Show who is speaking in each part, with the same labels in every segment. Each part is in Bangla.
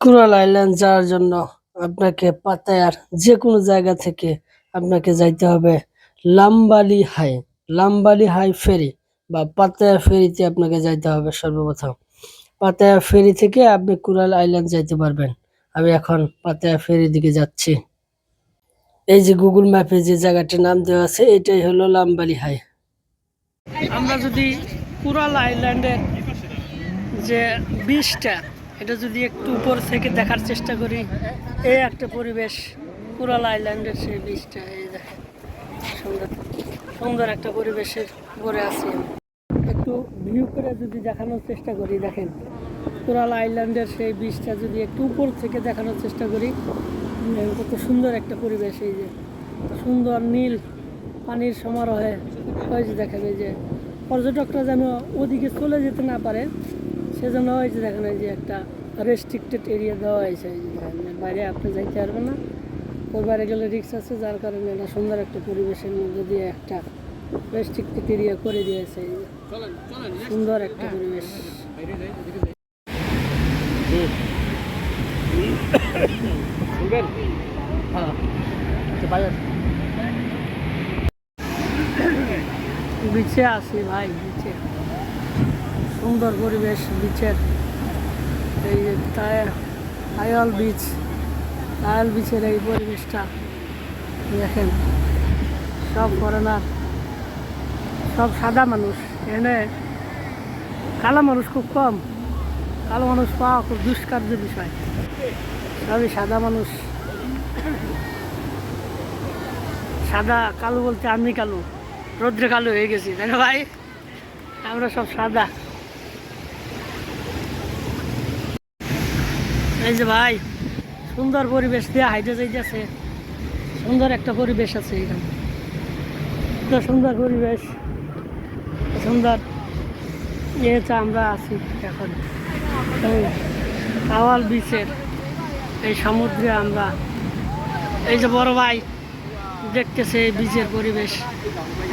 Speaker 1: কোরাল আইল্যান্ড যাওয়ার জন্য আপনাকে পাতায়ার যে কোনো জায়গা থেকে আপনাকে যাইতে হবে লাম্বালি হাই লাম্বালি হাই ফেরি বা পাতায়া ফেরিতে আপনাকে যাইতে হবে সর্বপ্রথম। পাতায়া ফেরি থেকে আপনি কোরাল আইল্যান্ড যাইতে পারবেন। আমি এখন পাতায়া ফেরির দিকে যাচ্ছি। এই যে গুগল ম্যাপে যে জায়গাটার নাম দেওয়া আছে, এটাই হলো লাম্বালি হাই। আমরা যদি কুরাল আইল্যান্ডের যে বিচটা এটা যদি একটু উপর থেকে দেখার চেষ্টা করি এই একটা পরিবেশ, কুরাল আইল্যান্ডের সেই বিচটা এই দেখেন, সুন্দর সুন্দর একটা পরিবেশের উপরে আছি একটু ভিউ করে যদি দেখানোর চেষ্টা করি, দেখেন, কুরাল আইল্যান্ডের সেই বিচটা যদি একটু উপর থেকে দেখানোর চেষ্টা করি কত সুন্দর একটা পরিবেশ, এই যে, সুন্দর নীল পানির সমারোহে, ওই যে দেখেন, এই যে, পর্যটকরা যেন ওদিকে চলে যেতে না পারে সেজন্য ওই যে দেখেন এই যে একটা রেস্ট্রিক্টেড এরিয়া দেওয়া হয়েছে। যে বাইরে আপনি যাইতে পারবেন না। ওর বাইরে গেলে রিক্স আছে, যার কারণে এটা সুন্দর একটা পরিবেশের মধ্যে দিয়ে একটা রেস্ট্রিক্টেড এরিয়া করে দিয়েছে। সুন্দর একটা পরিবেশ। বিচে আছি ভাই, বিচে। সুন্দর পরিবেশ বিচের এই টায়াল বিচ টায়াল বিচের এই পরিবেশটা দেখেন। সব ফরেনার সব সাদা মানুষ। এনে কালো মানুষ খুব কম। কালো মানুষ পাওয়া খুব দুষ্কার্য বিষয়। সবই সাদা মানুষ। সাদা কালো বলতে আমি কালো। রৌদ্রে কালো হয়ে গেছি, তাই ভাই? আমরা সব সাদা। এই যে ভাই, সুন্দর পরিবেশ দিয়ে হাইটে যাইতেছে। সুন্দর একটা পরিবেশ আছে এখানে। সুন্দর পরিবেশ। সুন্দর ইয়েতে আমরা আছি এখন। এই কাওয়াল বিচের এই সমুদ্রে আমরা। এই যে বড় ভাই দেখতেছে এই বিচের পরিবেশ।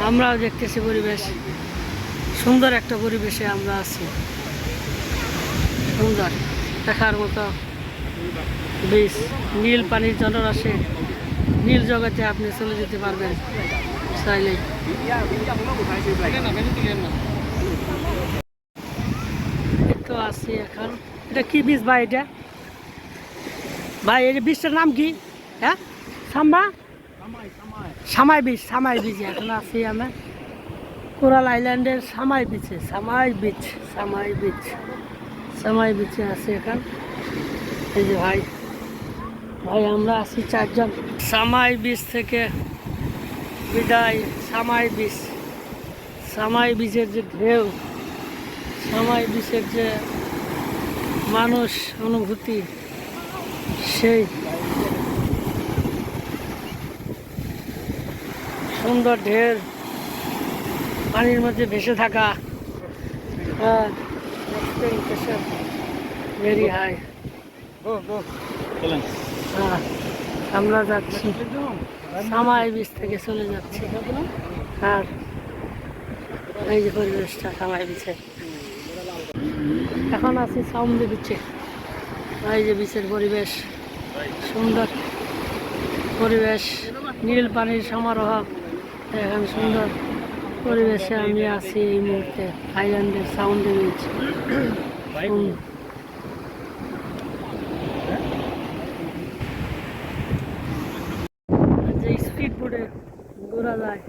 Speaker 1: আমরাও দেখতেছি পরিবেশ। সুন্দর একটা পরিবেশে আমরা আছি। সুন্দর দেখার মতো। বিচ নীল পানির জলরাশে নীল জগতে আপনি চলে যেতে পারবেন চাইলে তো আছি এখন। এটা কি বীজ ভাই এটা? ভাই, এই বীজটার নাম কি? হ্যাঁ? সাম্বা? সামাই বিচ সামাই বিচ এখন আছি আমরা কোরাল আইল্যান্ডের সামাই বিচে সামাই বিচ সামাই বিচ সামাই বিচে আছি এখন। এই ভাই। ভাই, আমরা আছি চারজন। সামাই বিচ থেকে বিদায়, সামাই বিচ সামাই বিচের যে ঢেউ, সামাই বিচের যে মানুষ অনুভূতি, সেই সুন্দর ঢের পানির মধ্যে ভেসে থাকা হ্যাঁ ভেরি হাই আমরা যাচ্ছি। সামাই বিচ থেকে চলে যাচ্ছি। আর এই যে পরিবেশটা সামাই বিচে এখন আছি সাউন্ডে বিচে এই যে বিচের পরিবেশ। সুন্দর পরিবেশ। নীল পানির সমারোহ। এখন সুন্দর পরিবেশে আমি আছি এই মুহূর্তে। থাইল্যান্ডের সাউন্ডে বিচ যে স্পিড বোটে ঘোরা যায়।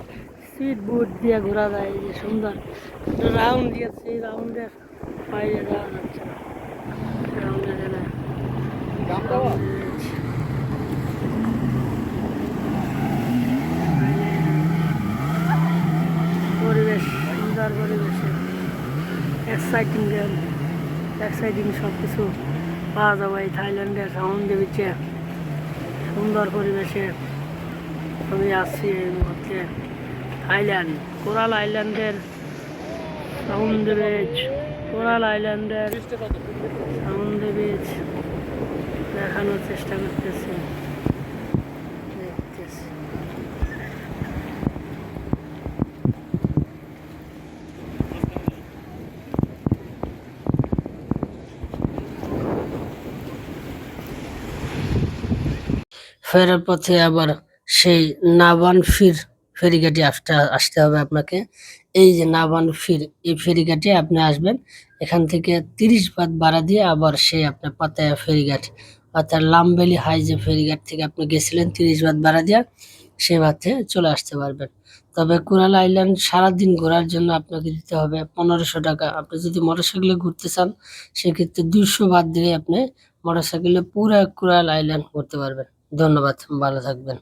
Speaker 1: স্পিড বোট দিয়ে ঘোরা যায় এই যে সুন্দর। রাউন্ড দিয়ে এই রাউন্ডের বাইরে যাওয়া যাচ্ছে না। রাউন্ডে গেলে। পরিবেশ সুন্দর পরিবেশে। এক্সাইটিং গেম এক্সাইটিং সব কিছু পাওয়া যাবে এই থাইল্যান্ডের সাউন্ডে বিচে সুন্দর পরিবেশে। আমি আসছি এই মুহূর্তে থাইল্যান্ড, কোরাল আইল্যান্ডের সাউন্ড বিচ কোরাল আইল্যান্ডের সাউন্ড বিচ দেখানোর চেষ্টা করতেছি। দেখতেছি। ফেরার পথে আবার সেই নাবান ফির ফেরিঘাটে আসতে আসতে হবে আপনাকে। এই যে নাবান ফির, এই ফেরিঘাটে আপনি আসবেন। এখান থেকে তিরিশ বাদ ভাড়া দিয়ে আবার সেই আপনার পাতায়া ফেরিঘাট, অর্থাৎ লামবেলি হাই যে ফেরিঘাট থেকে আপনি গেছিলেন তিরিশ বাদ ভাড়া দিয়ে, সে বাথে চলে আসতে পারবেন। তবে কুরাল আইল্যান্ড সারাদিন ঘোরার জন্য আপনাকে দিতে হবে পনেরোশো টাকা। আপনি যদি মোটরসাইকেলে ঘুরতে চান, সেক্ষেত্রে দুশো বাদ দিয়ে আপনি মোটরসাইকেলে পুরো কুরাল আইল্যান্ড ঘুরতে পারবেন। ধন্যবাদ, ভালো থাকবেন।